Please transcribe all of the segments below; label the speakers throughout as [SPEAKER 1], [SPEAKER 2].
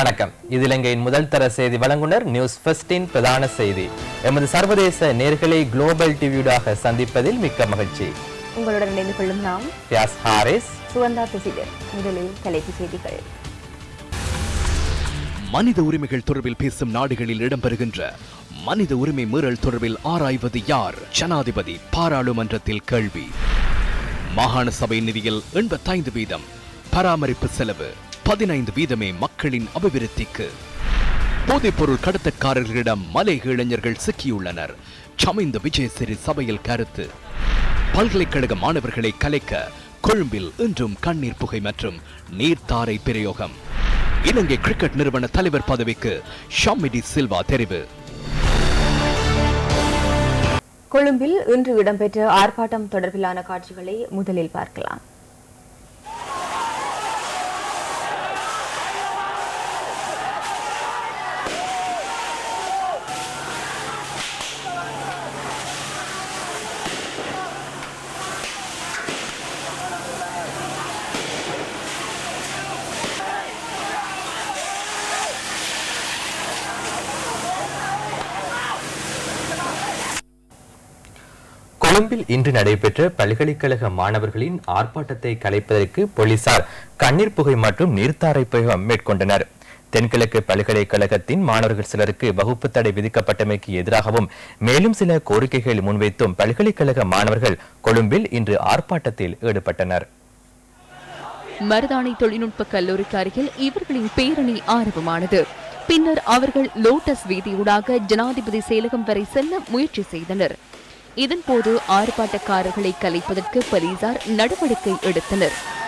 [SPEAKER 1] வணக்கம். இது இலங்கையின் முதல் தர செய்தி வழங்குனர் நியூஸ் ஃபர்ஸ்டின் பிரதான செய்தி. எமது சர்வதேச நேர்களை குளோபல் டிவியூடாக சந்திப்பதில் மிக்க மகிழ்ச்சி.
[SPEAKER 2] உங்களுடன் இணைந்து கொள்ளும் நாம்
[SPEAKER 1] பியாஸ் ஹாரிஸ்.
[SPEAKER 2] சுகந்தா துசிதர் முதலில் தலைப்புச் செய்திகள்.
[SPEAKER 3] மனித உரிமைகள் தொடர்பில் பேசும் நாடுகளில் இடம்பெறுகின்ற மனித உரிமை மீறல் தொடர்பில் ஆராய்வது யார்? ஜனாதிபதி பாராளுமன்றத்தில் கேள்வி. மாகாண சபை நிதியில் எண்பத்தைந்து வீதம் பராமரிப்பு செலவு. பதினைந்து வீதமே மக்களின் அபிவிருத்திக்கு. போதைப்பொருள் கடத்தக்காரர்களிடம் மலை இளைஞர்கள் சிக்கியுள்ளனர். சமைந்த விஜயசிறி சபையில் கருத்து. பல்கலைக்கழக மாணவர்களை கலைக்க கொழும்பில் இன்றும் கண்ணீர் புகை மற்றும் நீர்த்தாரை பிரயோகம். இலங்கை கிரிக்கெட் நிறுவன தலைவர் பதவிக்கு ஷாமிடி சில்வா தெரிவு.
[SPEAKER 2] கொழும்பில் இன்று இடம்பெற்ற ஆர்ப்பாட்டம் தொடர்பிலான காட்சிகளை முதலில் பார்க்கலாம்.
[SPEAKER 1] கொழும்பில் இன்று நடைபெற்ற பல்கலைக்கழக மாணவர்களின் ஆர்ப்பாட்டத்தை கலைப்பதற்கு போலீசார் கண்ணீர் புகை மற்றும் நீர்த்தாரை பிரயோகம் மேற்கொண்டனர். தென்கிழக்கு பல்கலைக்கழகத்தின் மாணவர்கள் சிலருக்கு வகுப்பு தடை விதிக்கப்பட்டமைக்கு எதிராகவும் மேலும் சில கோரிக்கைகள் முன்வைத்தும் பல்கலைக்கழக மாணவர்கள் கொழும்பில் இன்று ஆர்ப்பாட்டத்தில் ஈடுபட்டனர்.
[SPEAKER 4] மருதாணி தொழில்நுட்ப கல்லூரிக்கு அருகில் இவர்களின் பேரணி ஆரம்பமானது. பின்னர் அவர்கள் லோட்டஸ் வீதியூடாக ஜனாதிபதி செயலகம் வரை செல்ல முயற்சி செய்தனர். இதன்போது ஆர்ப்பாட்டக்காரர்களை கலைப்பதற்கு போலீசார் நடவடிக்கை எடுத்தனர்.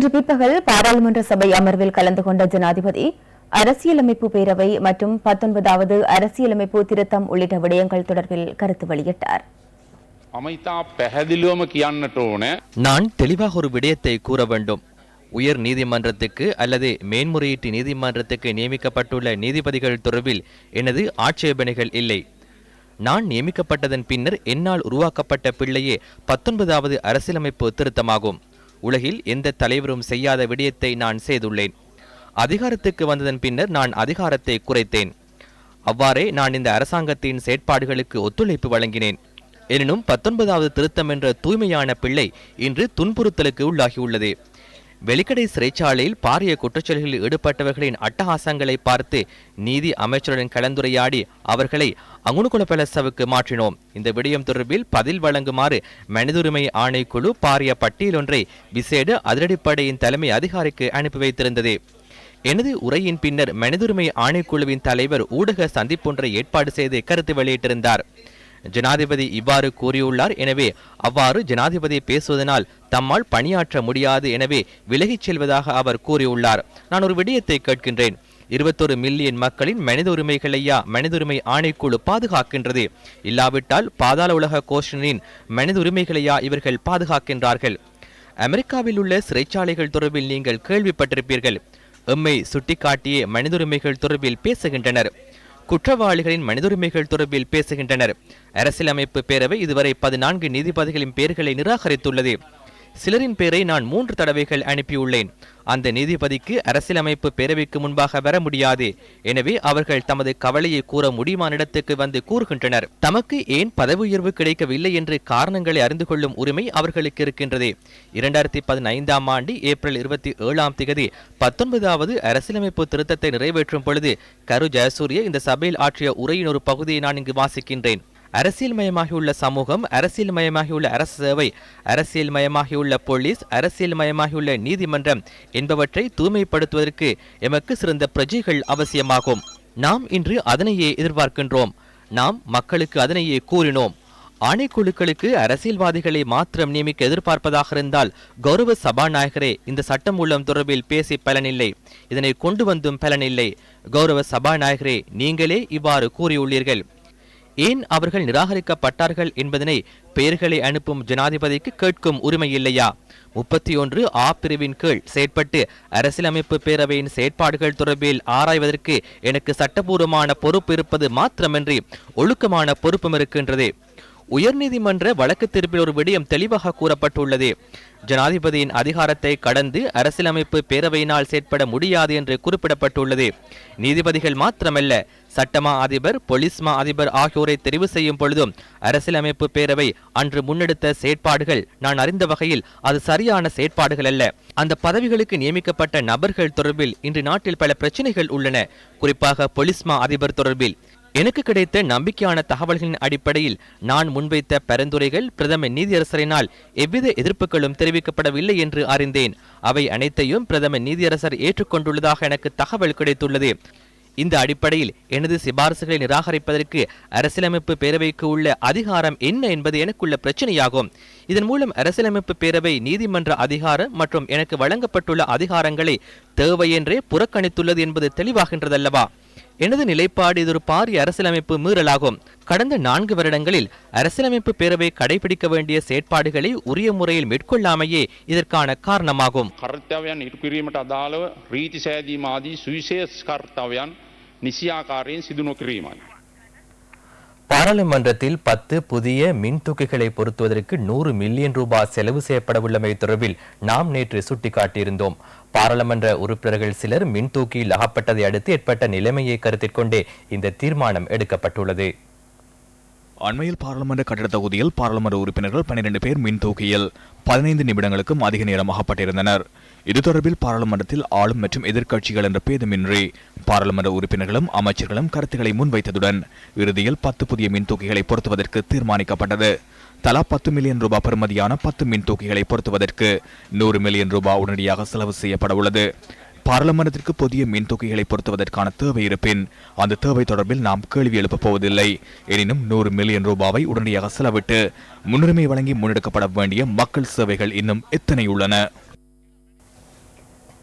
[SPEAKER 2] இன்று பிற்பகல் பாராளுமன்ற சபை அமர்வில் கலந்து கொண்ட ஜனாதிபதி அரசியலமைப்பு பேரவை மற்றும் பத்தொன்பதாவது அரசியலமைப்பு திருத்தம் உள்ளிட்ட விடயங்கள் தொடர்பில் கருத்து வெளியிட்டார்.
[SPEAKER 1] நான் தெளிவாக ஒரு விடயத்தை கூற வேண்டும். உயர் நீதிமன்றத்துக்கு அல்லது மேன்முறையீட்டு நீதிமன்றத்துக்கு நியமிக்கப்பட்டுள்ள நீதிபதிகள் தொடர்பில் எனது ஆட்சேபனைகள் இல்லை. நான் நியமிக்கப்பட்டதன் பின்னர் என்னால் உருவாக்கப்பட்ட பிள்ளையே பத்தொன்பதாவது அரசியலமைப்பு திருத்தமாகும். உலகில் எந்த தலைவரும் செய்யாத விடயத்தை நான் செய்துள்ளேன். அதிகாரத்துக்கு வந்ததன் பின்னர் நான் அதிகாரத்தை குறைத்தேன். அவ்வாறே நான் இந்த அரசாங்கத்தின் செயற்பாடுகளுக்கு ஒத்துழைப்பு வழங்கினேன். எனினும் பத்தொன்பதாவது திருத்தம் என்ற தூய்மையான பிள்ளை இன்று துன்புறுத்தலுக்கு உள்ளாகியுள்ளது. வெலிக்கடை சிறைச்சாலையில் பாரிய குற்றச்செயல்களில் ஈடுபட்டவர்களின் அட்டகாசங்களை பார்த்து நீதி அமைச்சருடன் கலந்துரையாடி அவர்களை அங்குணுகுலப்பலசவுக்கு மாற்றினோம். இந்த விடயம் தொடர்பில் பதில் வழங்குமாறு மனிதுரிமை ஆணைக்குழு பாரிய பட்டியலொன்றை விசேட அதிரடிப்படையின் தலைமை அதிகாரிக்கு அனுப்பி வைத்திருந்தது. எனது உரையின் பின்னர் மனிதுரிமை ஆணைக்குழுவின் தலைவர் ஊடக சந்திப்பொன்றை ஏற்பாடு செய்து கருத்து வெளியிட்டிருந்தார். ஜனாதிபதி இவ்வாறு கூறியுள்ளார். எனவே அவ்வாறு ஜனாதிபதி பேசுவதனால் தம்மால் பணியாற்ற முடியாது எனவே விலகிச் செல்வதாக அவர் கூறியுள்ளார். நான் ஒரு விடயத்தை கேட்கின்றேன். இருபத்தொரு மில்லியன் மக்களின் மனித உரிமைகளையா மனித உரிமை ஆணைக்குழு பாதுகாக்கின்றது. இல்லாவிட்டால் பாதாள உலக கோஷனின் மனித உரிமைகளையா இவர்கள் பாதுகாக்கின்றார்கள். அமெரிக்காவில் உள்ள சிறைச்சாலைகள் தொடர்பில் நீங்கள் கேள்விப்பட்டிருப்பீர்கள். எம்மை சுட்டிக்காட்டியே மனித உரிமைகள் தொடர்பில் பேசுகின்றனர். குற்றவாளிகளின் மனிதுரிமைகள் தொடர்பில் பேசுகின்றனர். அரசியலமைப்பு பேரவை இதுவரை பதினான்கு நீதிபதிகளின் பெயர்களை நிராகரித்துள்ளது. சிலரின் பேரை நான் மூன்று தடவைகள் அனுப்பியுள்ளேன். அந்த நீதிபதிக்கு அரசியலமைப்பு பேரவைக்கு முன்பாக வர முடியாது. எனவே அவர்கள் தமது கவலையை கூற முடியுமான இடத்துக்கு வந்து கூறுகின்றனர். தமக்கு ஏன் பதவி உயர்வு கிடைக்கவில்லை என்று காரணங்களை அறிந்து கொள்ளும் உரிமை அவர்களுக்கு இருக்கின்றது. இரண்டாயிரத்தி பதினைந்தாம் ஆண்டு ஏப்ரல் இருபத்தி ஏழாம் திகதி பத்தொன்பதாவது அரசியலமைப்பு திருத்தத்தை நிறைவேற்றும் பொழுது கரு ஜெயசூரிய இந்த சபையில் ஆற்றிய உரையின் ஒரு பகுதியை நான் இங்கு வாசிக்கின்றேன். அரசியல் மயமாகியுள்ள சமூகம் அரசியல் மயமாகியுள்ள அரசு சேவை அரசியல் மயமாகியுள்ள போலீஸ் அரசியல் மயமாகியுள்ள நீதிமன்றம் என்பவற்றை தூய்மைப்படுத்துவதற்கு எமக்கு சிறந்த பிரஜைகள் அவசியமாகும். நாம் இன்று அதனையே எதிர்பார்க்கின்றோம். நாம் மக்களுக்கு அதனையே கூறினோம். ஆணைக்குழுக்களுக்கு அரசியல்வாதிகளை மாத்திரம் நியமிக்க எதிர்பார்ப்பதாக இருந்தால் கௌரவ சபாநாயகரே இந்த சட்டம் மூலம் தொடர்பில் பேசி பலனில்லை. இதனை கொண்டு வந்தும் பலனில்லை. கௌரவ சபாநாயகரே நீங்களே இவ்வாறு கூறியுள்ளீர்கள். ஏன் அவர்கள் நிராகரிக்கப்பட்டார்கள் என்பதனை பெயர்களை அனுப்பும் ஜனாதிபதிக்கு கேட்கும் உரிமை இல்லையா முப்பத்தி ஒன்று ஆ பிரிவின் கீழ் செயற்பட்டு அரசியலமைப்பு பேரவையின் செயற்பாடுகள் தொடர்பில் ஆராய்வதற்கு எனக்கு சட்டபூர்வமான பொறுப்பு இருப்பது மாத்திரமின்றி ஒழுக்கமான பொறுப்பும் இருக்கின்றது. உயர்நீதிமன்ற வழக்கு தீர்ப்பில் ஒரு விடயம் தெளிவாக கூறப்பட்டுள்ளது. ஜனாதிபதியின் அதிகாரத்தை கடந்து அரசியலமைப்பு பேரவையினால் செயற்பட முடியாது என்று குறிப்பிடப்பட்டுள்ளது. நீதிபதிகள் மாத்திரமல்ல சட்டமா அதிபர் பொலிஸ்மா அதிபர் ஆகியோரை தெரிவு செய்யும் பொழுதும் அரசியலமைப்பு பேரவை அன்று முன்னெடுத்த செயற்பாடுகள் நான் அறிந்த வகையில் அது சரியான செயற்பாடுகள் அல்ல. அந்த பதவிகளுக்கு நியமிக்கப்பட்ட நபர்கள் தொடர்பில் இன்று நாட்டில் பல பிரச்சனைகள் உள்ளன. குறிப்பாக பொலிஸ்மா அதிபர் தொடர்பில் எனக்கு கிடைத்த நம்பிக்கையான தகவல்களின் அடிப்படையில் நான் முன்வைத்த பரிந்துரைகள் பிரதம நீதியரசரினால் எவ்வித எதிர்ப்புகளும் தெரிவிக்கப்படவில்லை என்று அறிந்தேன். அவை அனைத்தையும் பிரதம நீதியரசர் ஏற்றுக்கொண்டுள்ளதாக எனக்கு தகவல் கிடைத்துள்ளது. இந்த அடிப்படையில் எனது சிபாரசுகளை நிராகரிப்பதற்கு அரசியலமைப்பு பேரவைக்கு உள்ள அதிகாரம் என்ன என்பது எனக்குள்ள பிரச்சனையாகும். இதன் மூலம் அரசியலமைப்பு பேரவை நீதிமன்ற அதிகாரம் மற்றும் எனக்கு வழங்கப்பட்டுள்ள அதிகாரங்களை தேவையென்றே புறக்கணித்துள்ளது என்பது தெளிவாகின்றதல்லவா? எனது நிலைப்பாடு இது ஒரு பாரிய அரசியலமைப்பு மீறலாகும். கடந்த நான்கு வருடங்களில் அரசியலமைப்பு பேரவை கடைபிடிக்க வேண்டிய செயற்பாடுகளை உரிய முறையில் மேற்கொள்ளாமையே இதற்கான காரணமாகும்.
[SPEAKER 5] கர்த்தவியன் இற்குரியமட்ட அதால
[SPEAKER 1] பாராளுமன்றத்தில் பத்து புதிய மின் மின்தூக்கிகளை பொருத்துவதற்கு நூறு மில்லியன் ரூபாய் செலவு செய்யப்படவுள்ளமை தொடர்பில் நாம் நேற்று சுட்டிக்காட்டியிருந்தோம். பாராளுமன்ற உறுப்பினர்கள் சிலர் மின் தூக்கியில் அகப்பட்டதை அடுத்து ஏற்பட்ட நிலைமையை கருத்தில் கொண்டே இந்த தீர்மானம் எடுக்கப்பட்டுள்ளது.
[SPEAKER 6] அண்மையில் பாராளுமன்ற கட்டட தொகுதியில் பாராளுமன்ற உறுப்பினர்கள் பன்னிரண்டு பேர் மின் தூக்கியில் பதினைந்து நிமிடங்களுக்கும் அதிக நேரம் அகப்பட்டிருந்தனர். இது தொடர்பில் பாராளுமன்றத்தில் ஆளும் மற்றும் எதிர்க்கட்சிகள் என்ற பேதமின்றி பாராளுமன்ற உறுப்பினர்களும் அமைச்சர்களும் கருத்துக்களை முன்வைத்ததுடன் இறுதியில் பத்து புதிய மின் தூக்கிகளை பொருத்துவதற்கு தீர்மானிக்கப்பட்டது. தலா பத்து மில்லியன் ரூபாய் பெறுமதியான பத்து மின் தூக்கிகளை பொருத்துவதற்கு நூறு மில்லியன் ரூபாய் உடனடியாக செலவு செய்யப்பட உள்ளது பாராளுமன்றத்திற்கு புதிய மின் தூக்கிகளை பொருத்துவதற்கான தேவை இருப்பின் அந்த தேவை தொடர்பில் நாம் கேள்வி எழுப்பப் போவதில்லை. எனினும் நூறு மில்லியன் ரூபாவை உடனடியாக செலவிட்டு முன்னுரிமை வழங்கி முன்னெடுக்கப்பட வேண்டிய மக்கள் சேவைகள் இன்னும் எத்தனை உள்ளன?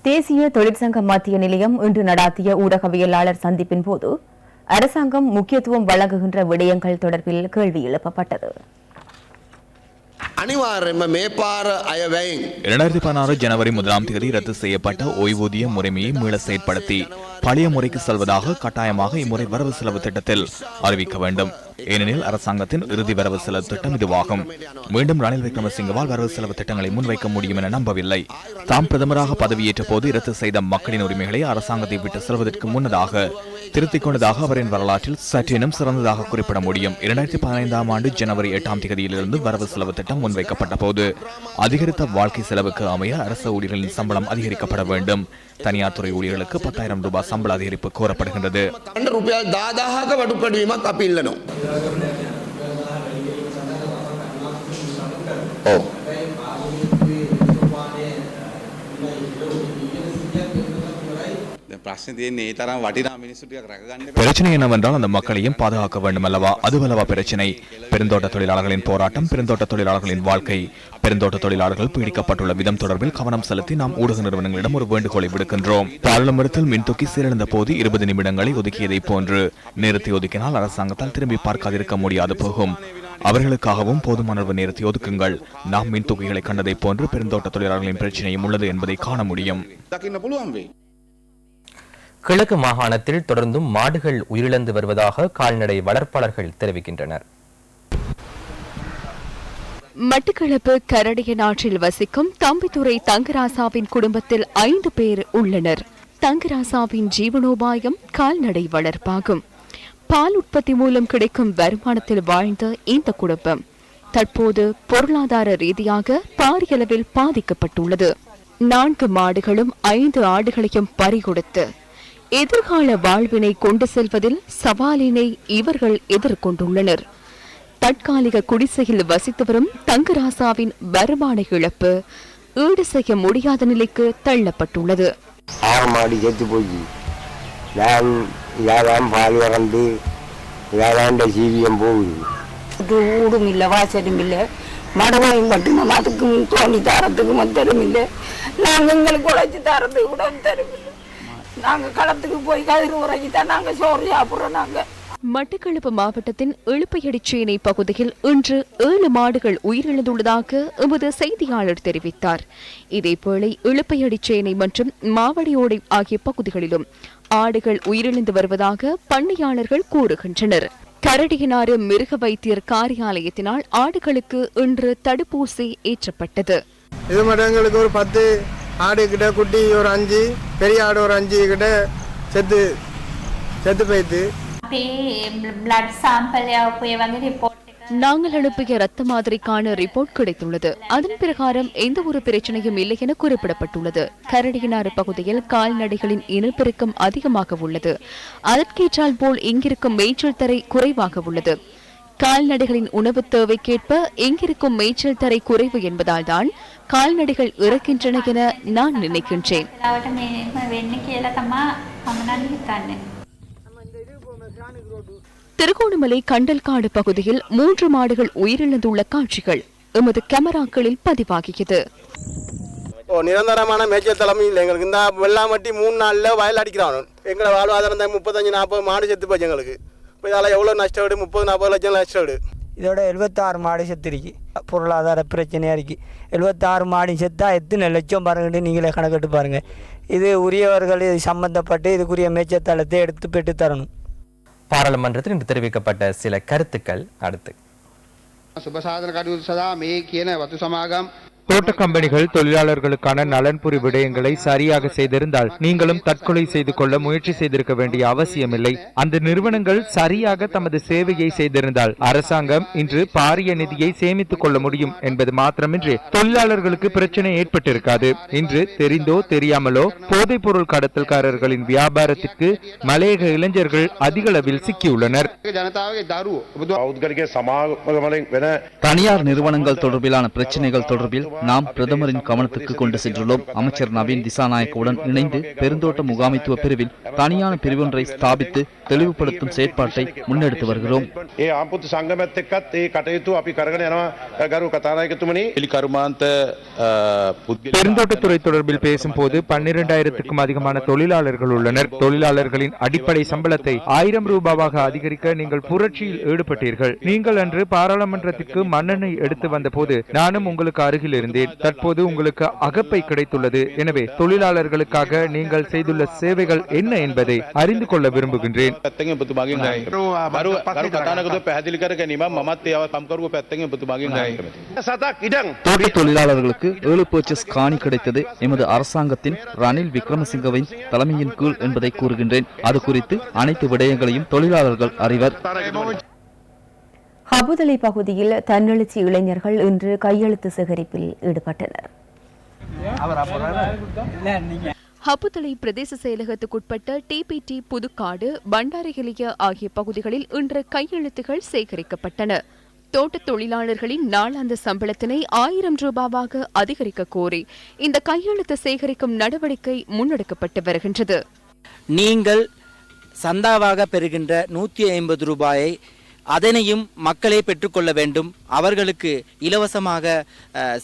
[SPEAKER 2] தேசிய தொழிற்சங்க மத்திய நிலையம் இன்று நடாத்திய ஊடகவியலாளர் சந்திப்பின் போது அரசாங்கம் முக்கியத்துவம் வழங்குகின்ற விடயங்கள் தொடர்பில் கேள்வி எழுப்பப்பட்டது.
[SPEAKER 6] இரண்டாயிரத்தி பதினாறு ஜனவரி முதலாம் தேதி ரத்து செய்யப்பட்ட ஓய்வூதிய முறைமையை மீள செயற்படுத்தி பழைய முறைக்கு செல்வதாக கட்டாயமாக இம்முறை வரவு செலவு திட்டத்தில் அறிவிக்க வேண்டும். ஏனெனில் அரசாங்கத்தின் இறுதி வரவு செலவு திட்டம் இதுவாகும். மீண்டும் ரணில் விக்ரமசிங்கவால் வரவு செலவு திட்டங்களை முன்வைக்க முடியும் என நம்பவில்லை. தாம் பிரதமராக பதவியேற்ற போது ரத்து செய்த மக்களின் உரிமைகளை அரசாங்கத்தை விட்டு செல்வதற்கு முன்னதாக திருத்திக் கொண்டதாக அவரின் வரலாற்றில் சற்றேனும் சிறந்ததாக குறிப்பிட முடியும். இரண்டாயிரத்தி பதினைந்தாம் ஆண்டு ஜனவரி எட்டாம் தேதியிலிருந்து வரவு செலவு திட்டம் முன்வைக்கப்பட்ட போது அதிகரித்த வாழ்க்கை செலவுக்கு அமைய அரசு ஊழியர்களின் சம்பளம் அதிகரிக்கப்பட வேண்டும். தனியார் துறை ஊழியர்களுக்கு பத்தாயிரம் ரூபாய் சம்பள அதிகரிப்பு கோரப்படுகின்றது. பிரச்சனை என்னவென்றால் அந்த மக்களையும் பாதுகாக்க வேண்டும் அல்லவா அதுவல்லவா பிரச்சனை. பெருந்தோட்ட தொழிலாளர்களின் போராட்டம் பெருந்தோட்ட தொழிலாளர்களின் வாழ்க்கை. பெருந்தோட்ட தொழிலாளர்கள் பீடிக்கப்பட்டுள்ள விதம் தொடர்பில் கவனம் செலுத்தி நாம் ஊடக நிறுவனங்களிடம் ஒரு வேண்டுகோளை விடுக்கின்றோம். பாராளுமன்றத்தில் மின்தொக்கி சீரழிந்த போது இருபது நிமிடங்களை ஒதுக்கியதைப் போன்று நேரத்தை ஒதுக்கினால் அரசாங்கத்தால் திரும்பி பார்க்காதிருக்க முடியாது போகும். அவர்களுக்காகவும் போதுமானவு நேரத்தை ஒதுக்குங்கள். நாம் மின் தொகைகளை கண்டதை போன்று பெருந்தோட்ட தொழிலாளர்களின் பிரச்சனையும் உள்ளது என்பதை காண முடியும்.
[SPEAKER 1] கிழக்கு மாகாணத்தில் தொடர்ந்தும் மாடுகள் உயிரிழந்து வருவதாக கால்நடை வளர்ப்பாளர்கள் தெரிவிக்கின்றனர்.
[SPEAKER 4] மட்டக்களப்பு கரடியன் ஆற்றில் வசிக்கும் தம்பித்துறை தங்கராசாவின் குடும்பத்தில் ஐந்து பேர் உள்ளனர். தங்கராசாவின் ஜீவனோபாயம் கால்நடை வளர்ப்பாகும். பால் உற்பத்தி மூலம் கிடைக்கும் வருமானத்தில் வாழ்ந்த இந்த குடும்பம் தற்போது பொருளாதார ரீதியாக பாரியளவில் பாதிக்கப்பட்டுள்ளது. நான்கு மாடுகளும் ஐந்து ஆடுகளையும் பறிகொடுத்து எதிர்கால வாழ்வினை கொண்டு செல்வதில் சவாலினை இவர்கள் எதிர்கொண்டுள்ளனர். தற்காலிக குடிசையில் வசித்து வரும் தங்கராசாவின் வருமான இழப்பு ஈடு செய்ய முடியாத நிலைக்கு தள்ளப்பட்டுள்ளது.
[SPEAKER 7] ஆறு செத்து போச்சு நான் யாராம் பால் இறந்து யாராண்ட சீவியம் போகுது.
[SPEAKER 8] இது ஊடும் இல்லை வாசலும் இல்லை. மடவையும் கட்டணும் அதுக்கும் தோண்டி தரத்துக்கு மத்தரும் இல்லை. நாங்கள் எங்களுக்கு உழைச்சி தரத்துக்கு கூட தரும் இல்லை. நாங்கள் களத்துக்கு போய் கதிர் உரைச்சி தான் நாங்கள் சோறு சாப்பிட்றோம் நாங்கள்
[SPEAKER 4] மட்டக்களப்பு மாவட்டத்தின் எழுப்பையடிச்சேனை பகுதியில் இன்று ஏழு மாடுகள் உயிரிழந்துள்ளதாக எமது செய்தியாளர் தெரிவித்தார். இதேபோல இழுப்பையடிச்சேனை மற்றும் மாவடியோடை ஆகிய பகுதிகளிலும் ஆடுகள் உயிரிழந்து வருவதாக பண்ணையாளர்கள் கூறுகின்றனர். கரடியனாறு மிருக வைத்தியர் காரியாலயத்தினால் ஆடுகளுக்கு இன்று தடுப்பூசி ஏற்றப்பட்டது.
[SPEAKER 9] இது மட்டும் எங்களுக்கு ஒரு பத்து ஆடு கிட்ட குட்டி ஒரு அஞ்சு பெரிய ஆடு ஒரு அஞ்சு கிட்ட செத்து செத்து
[SPEAKER 4] நாங்கள் அனுப்பிய ரத்த மாதிரிக்கான ரிப்போர்ட் கிடைத்துள்ளது. அதன் பிரகாரம் எந்த ஒரு பிரச்சனையும் இல்லை என குறிப்பிடப்பட்டுள்ளது. கரடியனாறு பகுதியில் கால்நடைகளின் இனப்பெருக்கம் அதிகமாக உள்ளது. அதற்கேற்றால் போல் இங்கிருக்கும் மேய்ச்சல் தரை குறைவாக உள்ளது. கால்நடைகளின் உணவு தேவைக்கேற்ப எங்கிருக்கும் மேய்ச்சல் தரை குறைவு என்பதால் தான் கால்நடைகள் இறக்கின்றன என நான் நினைக்கின்றேன். திருகோணமலை கண்டல்காடு பகுதியில் மூன்று மாடுகள் உயிரிழந்துள்ள காட்சிகள் எமது கேமராக்களில் பதிவாகியது.
[SPEAKER 9] ஓ நிரந்தரமான மேய்ச்சல் தலைமை இல்லை எங்களுக்கு இந்த வெள்ளாமட்டி மூணு நாளில் வயல் அடிக்கிறான். எங்களை வாழ்வாதாரம் தான் முப்பத்தஞ்சு நாற்பது மாடு செத்து போச்சு எங்களுக்கு. இப்போ இதால் எவ்வளோ நஷ்டம் முப்பது நாற்பது லட்சம் நஷ்டம் வீடு
[SPEAKER 10] இதோட எழுபத்தாறு மாடு செத்துருக்கு பொருளாதார பிரச்சனையாக இருக்குது எழுபத்தாறு மாடு செத்தா எத்தனை லட்சம் பாருங்கன்னு நீங்களே கணக்கிட்டு பாருங்கள் இது உரியவர்கள் இது சம்பந்தப்பட்டு இதுக்குரிய மேய்ச்சத்தளத்தை எடுத்து பெற்று தரணும்
[SPEAKER 1] பாராளுமன்றத்தில் இன்று தெரிவிக்கப்பட்ட சில கருத்துக்கள் அடுத்து.
[SPEAKER 9] சுபசாதன கடு சதா மே கேன வத்து சமாகம்.
[SPEAKER 11] தோட்ட கம்பெனிகள் தொழிலாளர்களுக்கான நலன்புரி விடயங்களை சரியாக செய்திருந்தால் நீங்களும் தற்கொலை செய்து கொள்ள முயற்சி செய்திருக்க வேண்டிய அவசியமில்லை. அந்த நிறுவனங்கள் சரியாக தமது சேவையை செய்திருந்தால் அரசாங்கம் இன்று பாரிய நிதியை சேமித்துக் கொள்ள முடியும் என்பது மாத்திரமின்றி தொழிலாளர்களுக்கு பிரச்சனை ஏற்பட்டிருக்காது. இன்று தெரிந்தோ தெரியாமலோ போதைப் பொருள் கடத்தல்காரர்களின் வியாபாரத்திற்கு மலையக இளைஞர்கள் அதிகளவில் சிக்கியுள்ளனர்.
[SPEAKER 6] தனியார் நிறுவனங்கள் தொடர்பிலான பிரச்சனைகள் தொடர்பில் நாம் பிரதமரின் கவனத்துக்கு கொண்டு சென்றுள்ளோம். அமைச்சர் நவீன் திசாநாயக்கவுடன் இணைந்து பெருந்தோட்ட முகாமைத்துவ பிரிவில் தனியான பிரிவொன்றை ஸ்தாபித்து தெளிவுபடுத்தும் செயற்பாட்டை முன்னெடுத்து வருகிறோம்.
[SPEAKER 11] பெருந்தோட்டத்துறை தொடர்பில் பேசும்போது பன்னிரண்டாயிரத்துக்கும் அதிகமான தொழிலாளர்கள் உள்ளனர். தொழிலாளர்களின் அடிப்படை சம்பளத்தை ஆயிரம் ரூபாவாக அதிகரிக்க நீங்கள் புரட்சியில் ஈடுபட்டீர்கள். நீங்கள் அன்று பாராளுமன்றத்திற்கு மன்னனை எடுத்து வந்த போது நானும் உங்களுக்கு அருகில் இருந்தேன். இருந்தேன் தற்போது உங்களுக்கு அகப்பை கிடைத்துள்ளது. எனவே தொழிலாளர்களுக்காக நீங்கள் செய்துள்ள சேவைகள் என்ன என்பதை அறிந்து கொள்ள விரும்புகின்றேன்.
[SPEAKER 6] தோட்ட தொழிலாளர்களுக்கு ஏழு பர்ச்சஸ் காணி கிடைத்தது. எமது அரசாங்கத்தின் ரணில் விக்ரமசிங்கவின் தலைமையின் கீழ் என்பதை கூறுகின்றேன். அது குறித்து அனைத்து விடயங்களையும் தொழிலாளர்கள் அறிவர்.
[SPEAKER 2] ஹபுதலை பகுதியில் தன்னெழுச்சி இளைஞர்கள் இன்று கையெழுத்து சேகரிப்பில் ஈடுபட்டனர்.
[SPEAKER 4] ஹப்புத்தளை பிரதேச செயலகத்துக்குட்பட்ட டிபிடி புதுக்காடு பண்டாரகிலிய ஆகிய பகுதிகளில் இன்று கையெழுத்துகள் சேகரிக்கப்பட்டன. தோட்டத் தொழிலாளர்களின் நாளாந்த சம்பளத்தினை ஆயிரம் ரூபாவாக அதிகரிக்க கோரி இந்த கையெழுத்து சேகரிக்கும் நடவடிக்கை முன்னெடுக்கப்பட்டு வருகின்றது.
[SPEAKER 12] நீங்கள் சந்தாவாக பெறுகின்ற நூற்றி ஐம்பது ரூபாயை அதனையும் மக்களே பெற்றுக்கொள்ள வேண்டும். அவர்களுக்கு இலவசமாக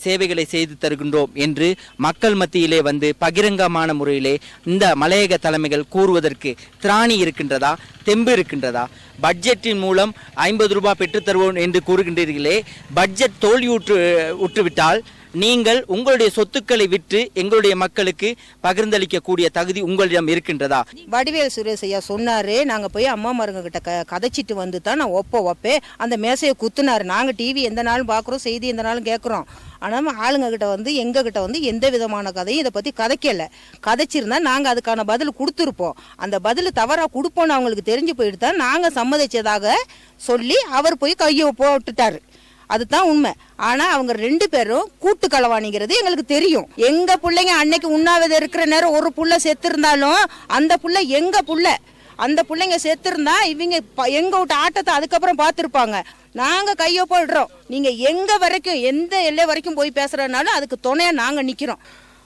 [SPEAKER 12] சேவைகளை செய்து தருகின்றோம் என்று மக்கள் மத்தியிலே வந்து பகிரங்கமான முறையிலே இந்த மலையக தலைமைகள் கூறுவதற்கு திராணி இருக்கின்றதா தெம்பு இருக்கின்றதா பட்ஜெட்டின் மூலம் ஐம்பது ரூபாய் பெற்றுத் தருவோம் என்று கூறுகின்றீர்களே பட்ஜெட் தோல்வியுற்று உற்றுவிட்டால் நீங்கள் உங்களுடைய சொத்துக்களை விற்று எங்களுடைய மக்களுக்கு பகிர்ந்தளிக்கக்கூடிய தகுதி உங்களிடம் இருக்கின்றதா?
[SPEAKER 13] வடிவேல் சுரேஷ் ஐயா சொன்னாரு நாங்க போய் அம்மா மருங்க கிட்ட கதைச்சிட்டு வந்து தான் நான் ஒப்ப ஒப்பே அந்த மேசையை குத்துனாரு. நாங்க டிவி எந்த நாளும் பார்க்குறோம் செய்தி எந்த நாளும் கேட்குறோம் ஆனால் ஆளுங்க கிட்ட வந்து எங்க கிட்ட வந்து எந்த விதமான கதையும் இதை பத்தி கதைக்கல. கதைச்சிருந்தா நாங்க அதுக்கான பதில் கொடுத்துருப்போம். அந்த பதில் தவறா கொடுப்போம்னு அவங்களுக்கு தெரிஞ்சு போயிட்டு தான் நாங்க சம்மதிச்சதாக சொல்லி அவர் போய் கையை போட்டுட்டாரு. அதுதான் உண்மை. ஆனா அவங்க ரெண்டு பேரும் கூட்டு களவாணிங்கிறது எங்களுக்கு தெரியும். எங்க பிள்ளைங்க அன்னைக்கு உண்ணாவிரதம் இருக்கிற நேரம் ஒரு புள்ள செத்து இருந்தாலும் அந்த புள்ள எங்க புள்ள? அந்த பிள்ளைங்க செத்து இருந்தா இவங்க ப- எங்க விட்ட ஆட்டத்தை அதுக்கப்புறம் பார்த்துருப்பாங்க. நாங்க கையை போடுறோம் நீங்க எங்க வரைக்கும் எந்த எல்லை வரைக்கும் போய் பேசுறதுனாலும் அதுக்கு துணையா நாங்க நிக்கிறோம்.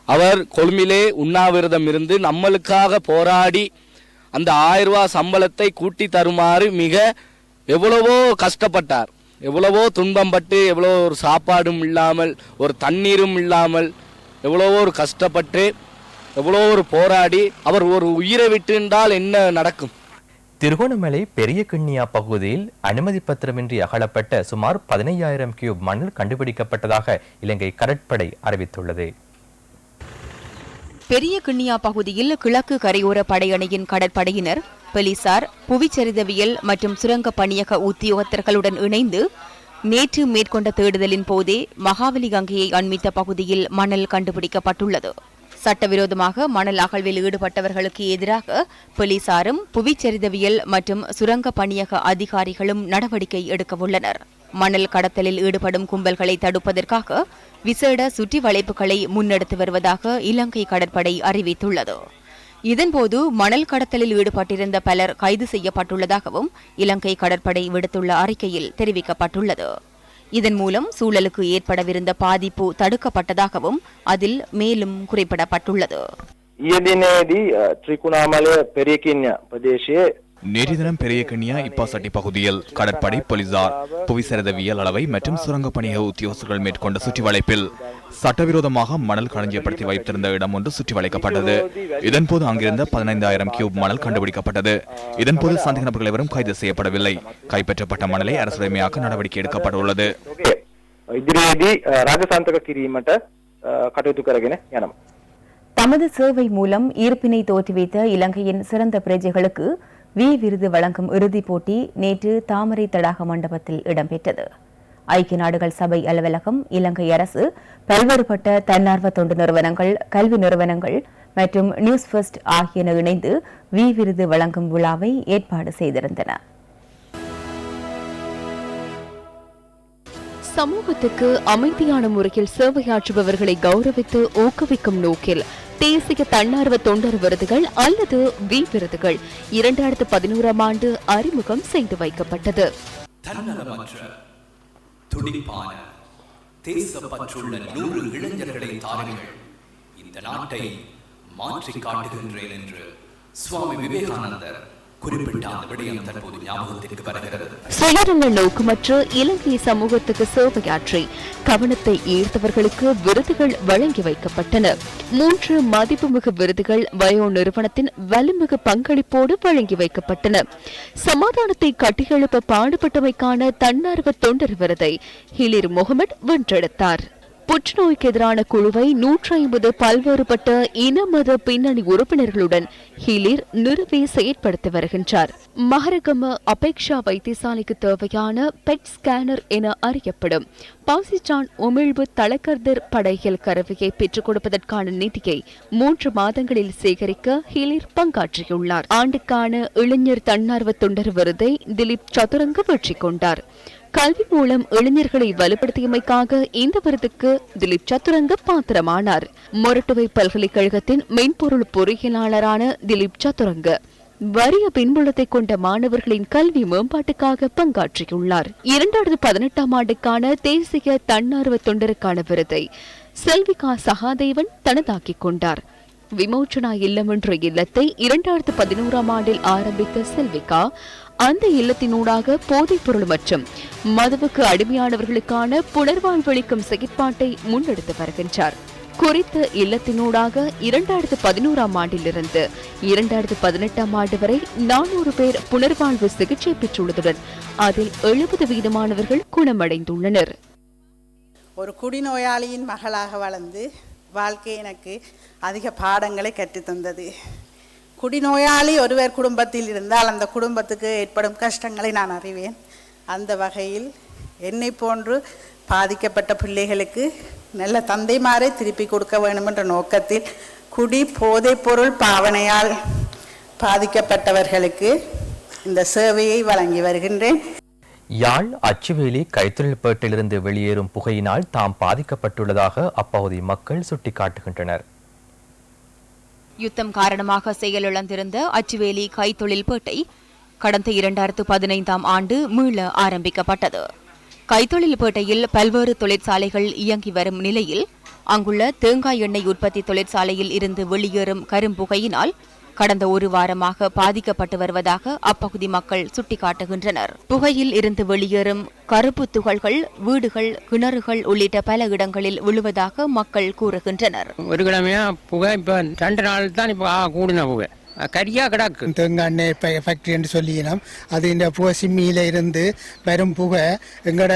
[SPEAKER 14] அவர் கொழுமிலே உண்ணாவிரதம் இருந்து நம்மளுக்காக போராடி அந்த ஆயிரம் ரூபாய் சம்பளத்தை கூட்டி தருமாறு மிக எவ்வளவோ கஷ்டப்பட்டார். எவ்வளவோ துன்பம் பட்டு எவ்வளோ ஒரு சாப்பாடும் இல்லாமல் ஒரு தண்ணீரும் இல்லாமல் எவ்வளவோ ஒரு கஷ்டப்பட்டு எவ்வளோ ஒரு போராடி அவர் ஒரு உயிரை விட்டிருந்தால் என்ன நடக்கும்?
[SPEAKER 1] திருகோணமலை பெரிய கிண்ணியா பகுதியில் அனுமதி பத்திரமின்றி அகலப்பட்ட சுமார் பதினையாயிரம் கியூப் மணல் கண்டுபிடிக்கப்பட்டதாக இலங்கை கடற்படை அறிவித்துள்ளது.
[SPEAKER 15] பெரிய கிண்ணியா பகுதியில் கிழக்கு கரையோர படையணியின் கடற்படையினர் போலீசார் புவிச்சரிதவியல் மற்றும் சுரங்க பணியக உத்தியோகத்தர்களுடன் இணைந்து நேற்று மேற்கொண்ட தேடுதலின் போதே மகாவலி கங்கையை அண்மித்த பகுதியில் மணல் கண்டுபிடிக்கப்பட்டுள்ளது. சட்டவிரோதமாக மணல் அகழ்வில் ஈடுபட்டவர்களுக்கு எதிராக போலீசாரும் புவிச்சரிதவியல் மற்றும் சுரங்க பணியக அதிகாரிகளும் நடவடிக்கை எடுக்கவுள்ளனர் மணல் கடத்தலில் ஈடுபடும் கும்பல்களை தடுப்பதற்காக விசேட சுற்றி வளைப்புகளை முன்னெடுத்து வருவதாக இலங்கை கடற்படை அறிவித்துள்ளது இதன்போது மணல் கடத்தலில் ஈடுபட்டிருந்த பலர் கைது செய்யப்பட்டுள்ளதாகவும் இலங்கை கடற்படை விடுத்துள்ள அறிக்கையில் தெரிவிக்கப்பட்டுள்ளது இதன் மூலம் சூழலுக்கு ஏற்படவிருந்த பாதிப்பு தடுக்கப்பட்டதாகவும் அதில் மேலும் குறிப்பிடப்பட்டுள்ளது
[SPEAKER 16] ඊය දිනේදී ත්‍රිකුණාමලය පෙරියකින්ය ප්‍රදේශයේ
[SPEAKER 6] நேற்று பெரிய கண்ணியா இப்பாசட்டி பகுதியில். கடற்படை போலீசார் புவிசரதவியல் அளவை மற்றும் சுரங்க பணிய உத்தியோகஸ்தர்கள் மேற்கொண்ட சுற்றி சட்டவிரோதமாக மணல் களஞ்சியப்படுத்தி வைத்திருந்த இடம் ஒன்று சுற்றி இதன்போது அங்கிருந்த பதினைந்தாயிரம் கியூப் மணல் கண்டுபிடிக்கப்பட்டது. இதன்போது சந்தேக நபர்கள் எவரும் கைது செய்யப்படவில்லை. கைப்பற்றப்பட்ட மணலை அரசுடைமையாக்க நடவடிக்கை எடுக்கப்பட்டுள்ளது.
[SPEAKER 2] தமது சேவை மூலம் ஈர்ப்பினை தோற்றுவித்த இலங்கையின் சிறந்த பிரஜைகளுக்கு வி விருது வழங்கும் இறுதிப் போட்டி நேற்று தாமரை தடாக மண்டபத்தில் இடம்பெற்றது. ஐக்கிய நாடுகள் சபை அலுவலகம் இலங்கை அரசு பல்வேறுபட்ட தன்னார்வ தொண்டு நிறுவனங்கள் கல்வி நிறுவனங்கள் மற்றும் நியூஸ் ஃபர்ஸ்ட் ஆகியன இணைந்து வி விருது வழங்கும் விழாவை ஏற்பாடு செய்திருந்தன.
[SPEAKER 4] சமூகத்துக்கு அமைதியான முறையில் சேவையாற்றுபவர்களை கௌரவித்து ஊக்குவிக்கும் நோக்கில் தேசிய தன்னார்வ தொண்டர் விருதுகள் அல்லது வி விருதுகள். இரண்டாயிரத்து பதினோராம் ஆண்டு அறிமுகம் செய்து வைக்கப்பட்டது.
[SPEAKER 3] நூறு இளைஞர்களை தாருங்கள். இந்த நாட்டை மாற்றி காட்டுகின்றேன் என்று சுவாமி விவேகானந்தர் குறிப்பிட்ட அந்த
[SPEAKER 4] சுயநல நோக்கமற்ற இலங்கை சமூகத்துக்கு சேவையாற்றி கவனத்தை ஈர்த்தவர்களுக்கு விருதுகள் வழங்கி வைக்கப்பட்டன. மூன்று மதிப்புமிகு விருதுகள் வயோ நிறுவனத்தின் வலிமிகு பங்களிப்போடு வழங்கி வைக்கப்பட்டன. சமாதானத்தை கட்டியெழுப்ப பாடுபட்டமைக்கான தன்னார்வ தொண்டர் விருதை ஹிலிர் முகமது வென்றெடுத்தார். புற்றுநோய்க்கு எதிரான குழுவை நூற்றி ஐம்பது பல்வேறுபட்ட இன மத பின்னணி உறுப்பினர்களுடன் ஹிலிர் நிறுவி செயற்படுத்தி வருகின்றார். மகரகம அபேக்ஷா வைத்தியசாலைக்கு தேவையான பெட் ஸ்கேனர் என அறியப்படும் பாசிச்சான் உமிழ்வு தளக்கர்தர் படைகள் கருவியை பெற்றுக் கொடுப்பதற்கான நிதியை மூன்று மாதங்களில் சேகரிக்க ஹிலிர் பங்காற்றியுள்ளார். ஆண்டுக்கான இளைஞர் தன்னார்வ தொண்டர் விருதை திலீப் சதுரங்க வெற்றி கொண்டார். கல்வி மூலம் இளைஞர்களை வலுப்படுத்தியமைக்காக இந்த விருதுக்கு திலீப் சத்துரங்க பாத்திரமானார். மொரட்டுவை பல்கலைக்கழகத்தின் மென்பொருள் பொறியியலாளரான திலீப் சத்துரங்க வறிய பின்புலத்தை கொண்ட மாணவர்களின் கல்வி மேம்பாட்டுக்காக பங்காற்றியுள்ளார். இரண்டாயிரத்து பதினெட்டாம் ஆண்டுக்கான தேசிய தன்னார்வ தொண்டருக்கான விருதை செல்விகா சகாதேவன் தனதாக்கிக் கொண்டார். விமோச்சனா இல்லம் என்ற இல்லத்தை இரண்டாயிரத்து பதினோராம் ஆண்டில் ஆரம்பித்த செல்விகா அந்த இல்லத்தினூடாக போதைப் பொருள் மற்றும் மதுவுக்கு அடிமையானவர்களுக்கான புனர்வாழ்வளிக்கும் செயற்பாட்டை முன்னெடுத்து வருகின்றார். குறித்த இல்லத்தினூடாக இரண்டாயிரத்து பதினோராம் ஆண்டிலிருந்து இரண்டாயிரத்து பதினெட்டாம் ஆண்டு வரை நானூறு பேர் புனர்வாழ்வு சிகிச்சை பெற்றுள்ளதுடன் அதில் எழுபது வீதமானவர்கள் குணமடைந்துள்ளனர்.
[SPEAKER 17] ஒரு குடிநோயாளியின் மகளாக வளர்ந்து வாழ்க்கை எனக்கு அதிக பாடங்களை கற்றுத்தந்தது. குடிநோயாளி ஒருவர் குடும்பத்தில் இருந்தால் அந்த குடும்பத்துக்கு ஏற்படும் கஷ்டங்களை நான் அறிவேன். அந்த வகையில் என்னை போன்று பாதிக்கப்பட்ட பிள்ளைகளுக்கு நல்ல தந்தைமாரை திருப்பி கொடுக்க வேண்டும் என்ற நோக்கத்தில் குடி போதைப்பொருள் பாவனையால் பாதிக்கப்பட்டவர்களுக்கு இந்த சேவையை வழங்கி வருகின்றேன்.
[SPEAKER 1] யாழ் அச்சுவேலி கைத்தொழில்பேட்டிலிருந்து வெளியேறும் புகையினால் தாம் பாதிக்கப்பட்டுள்ளதாக அப்பகுதி மக்கள் சுட்டிக்காட்டுகின்றனர்.
[SPEAKER 15] யுத்தம் காரணமாக செயலிழந்திருந்த அச்சுவேலி கைத்தொழில்பேட்டை கடந்த இரண்டாயிரத்து பதினைந்தாம் ஆண்டு மீள ஆரம்பிக்கப்பட்டது. கைத்தொழில்பேட்டையில் பல்வேறு தொழிற்சாலைகள் இயங்கி வரும் நிலையில் அங்குள்ள தேங்காய் எண்ணெய் உற்பத்தி தொழிற்சாலையில் இருந்து வெளியேறும் கரும்புகையினால் கடந்த ஒரு வாரமாக பாதிக்கப்பட்டு வருவதாக அப்பகுதி மக்கள் சுட்டிக்காட்டுகின்றனர். புகையில் இருந்து வெளியேறும் கருப்பு துகள்கள் வீடுகள் கிணறுகள் உள்ளிட்ட பல இடங்களில் விழுவதாக மக்கள் கூறுகின்றனர்.
[SPEAKER 18] ஒரு கிழமையா புகை இப்போ ரெண்டு நாள் தான் இப்போ கூடின புகை. கரியா கிடக்கு.
[SPEAKER 19] தேங்காய் எண்ணெய் ஃபேக்ட்ரின்னு சொல்லினோம் அது இந்த புகை சிம்மியில் இருந்து வரும் புகை. எங்களோட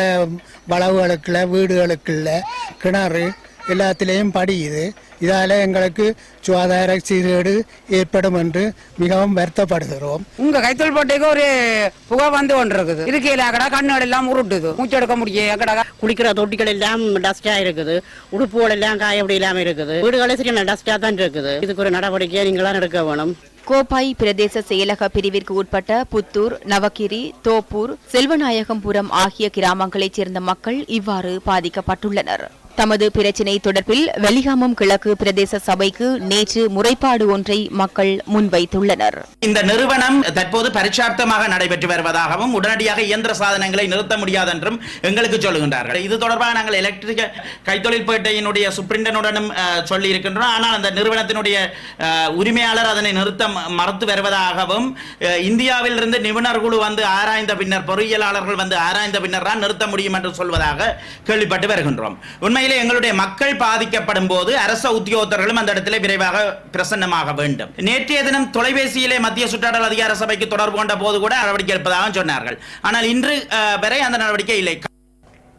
[SPEAKER 19] வளவுகளுக்குள்ள வீடுகளுக்குள்ள கிணறு எல்லாத்திலையும் படியுது இதால் எங்களுக்கு சுகாதார சீர்கேடு ஏற்படும் என்று மிகவும் வருத்தப்படுகிறோம்.
[SPEAKER 20] உங்க கைத்தொழில் போட்டேக்கு ஒரு புகை வந்து கொண்டு இருக்குது இருக்கையில கடை கண்ணுகள் எல்லாம் உருட்டுது. மூச்சு எடுக்க முடியும் கடை
[SPEAKER 21] குளிக்கிற தொட்டிகள் எல்லாம் டஸ்டா இருக்குது. உடுப்புகள் எல்லாம் காய இல்லாம இருக்குது. வீடுகளே சரியான டஸ்டா தான் இருக்குது. இதுக்கு ஒரு நடவடிக்கையை நீங்களாம் எடுக்க வேணும்.
[SPEAKER 15] கோப்பாய் பிரதேச செயலக பிரிவிற்கு உட்பட்ட புத்தூர் நவகிரி தோப்பூர் செல்வநாயகம்புரம் ஆகிய கிராமங்களைச் சேர்ந்த மக்கள் இவ்வாறு பாதிக்கப்பட்டுள்ளனர். தமது பிரச்சினை தொடர்பில் வெளிகாமம் கிழக்கு பிரதேச சபைக்கு நேற்று முறைப்பாடு ஒன்றை மக்கள் முன்வைத்துள்ளனர்.
[SPEAKER 22] இந்த நிறுவனம் தற்போது பரிட்சார்த்தமாக நடைபெற்று வருவதாகவும் உடனடியாக இயந்திர சாதனங்களை நிறுத்த முடியாது என்றும் எங்களுக்கு சொல்லுகின்றார்கள். இது தொடர்பாக நாங்கள் எலக்ட்ரிக் கைத்தொழில் பேட்டையினுடைய சுப்ரிண்டனுடனும் சொல்லி இருக்கின்றோம் ஆனால் அந்த நிறுவனத்தினுடைய உரிமையாளர் அதனை நிறுத்த மறுத்து வருவதாகவும் இந்தியாவில் இருந்து நிபுணர் குழு வந்து ஆராய்ந்த பின்னர் பொறியியலாளர்கள் வந்து ஆராய்ந்த பின்னர் தான் நிறுத்த முடியும் என்று சொல்வதாக கேள்விப்பட்டு வருகின்றோம். உண்மையில் எங்களுடைய மக்கள் பாதிக்கப்படும் போது அரச உத்தியோகத்தர்களும் அந்த இடத்திலே விரைவாக பிரசன்னமாக வேண்டும். நேற்றைய தினம் தொலைபேசியிலே மத்திய சுற்றாடல் அதிகார சபைக்கு தொடர்பு கொண்ட போது கூட நடவடிக்கை எடுப்பதாக சொன்னார்கள். ஆனால் இன்று வரை அந்த நடவடிக்கை இல்லை.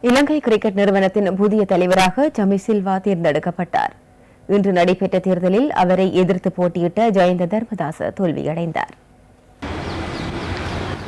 [SPEAKER 2] இலங்கை கிரிக்கெட் நிறுவனத்தின் புதிய தலைவராக ஜமி சில்வா தேர்ந்தெடுக்கப்பட்டார். இன்று நடைபெற்ற தேர்தலில் அவரை எதிர்த்து போட்டியிட்ட ஜெயந்த தர்மதாச தோல்வியடைந்தார்.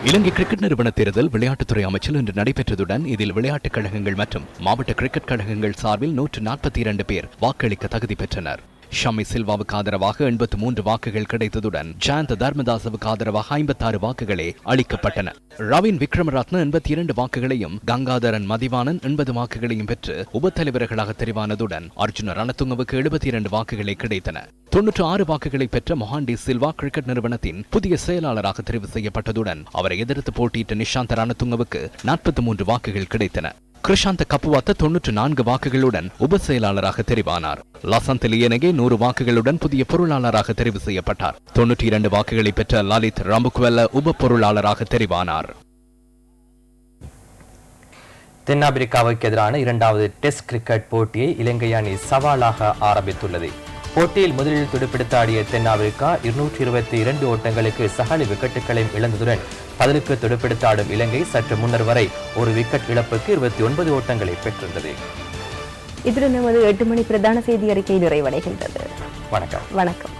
[SPEAKER 3] இலங்கை கிரிக்கெட் நிறுவன தேர்தல் விளையாட்டுத்துறை அமைச்சர் இன்று நடைபெற்றதுடன் இதில் விளையாட்டுக் கழகங்கள் மற்றும் மாவட்ட கிரிக்கெட் கழகங்கள் சார்பில் நூற்று நாற்பத்தி இரண்டு பேர் வாக்களிக்க தகுதி பெற்றனர். ஷமி சில்வாவுக்கு ஆதரவாக எண்பத்து மூன்று வாக்குகள் கிடைத்ததுடன் ஜெயந்த தர்மதாசவுக்கு ஆதரவாக ஐம்பத்தாறு வாக்குகளே அளிக்கப்பட்டன. ரவின் விக்ரமரத்ன எண்பத்தி இரண்டு வாக்குகளையும் கங்காதரன் மதிவானன் எண்பது வாக்குகளையும் பெற்று உபத்தலைவர்களாக தெரிவானதுடன் அர்ஜுன ரணத்துங்கவுக்கு எழுபத்தி இரண்டு வாக்குகளே கிடைத்தன. தொன்னூற்று ஆறு வாக்குகளை பெற்ற மொஹாண்டி சில்வா கிரிக்கெட் நிறுவனத்தின் புதிய செயலாளராக தெரிவு செய்யப்பட்டதுடன் அவரை எதிர்த்து போட்டியிட்ட நிஷாந்த் ரணத்துங்கவுக்கு நாற்பத்தி மூன்று வாக்குகள் கிடைத்தன. கிருஷாந்த கப்புவாத்த தொன்னூற்று நான்கு வாக்குகளுடன் உப செயலாளராக தெரிவானார். லசந்த் லியனகே நூறு வாக்குகளுடன் புதிய பொருளாளராக தெரிவு செய்யப்பட்டார். தொன்னூற்றி இரண்டு வாக்குகளை பெற்ற லலித் ரம்புக்வெல்ல உப பொருளாளராக தெரிவானார்.
[SPEAKER 1] தென்னாப்பிரிக்காவுக்கு எதிரான இரண்டாவது டெஸ்ட் கிரிக்கெட் போட்டியை இலங்கை அணி சவாலாக ஆரம்பித்துள்ளது. போட்டியில் முதலில் துடுப்பிடித்தாடிய தென்னாப்பிரிக்கா இருநூற்றி இருபத்தி இரண்டு ஓட்டங்களுக்கு சகல விக்கெட்டுகளையும் இழந்ததுடன் பதிலுக்கு துடுப்பிடித்து ஆடும் இலங்கை சற்று முன்னர் வரை ஒரு விக்கெட் இழப்புக்கு இருபத்தி ஒன்பது ஓட்டங்களை பெற்றிருந்தது.
[SPEAKER 2] இத்துடன் நமது எட்டு மணி பிரதான செய்தி அறிக்கை நிறைவடைகின்றது.
[SPEAKER 1] வணக்கம்.
[SPEAKER 2] வணக்கம்.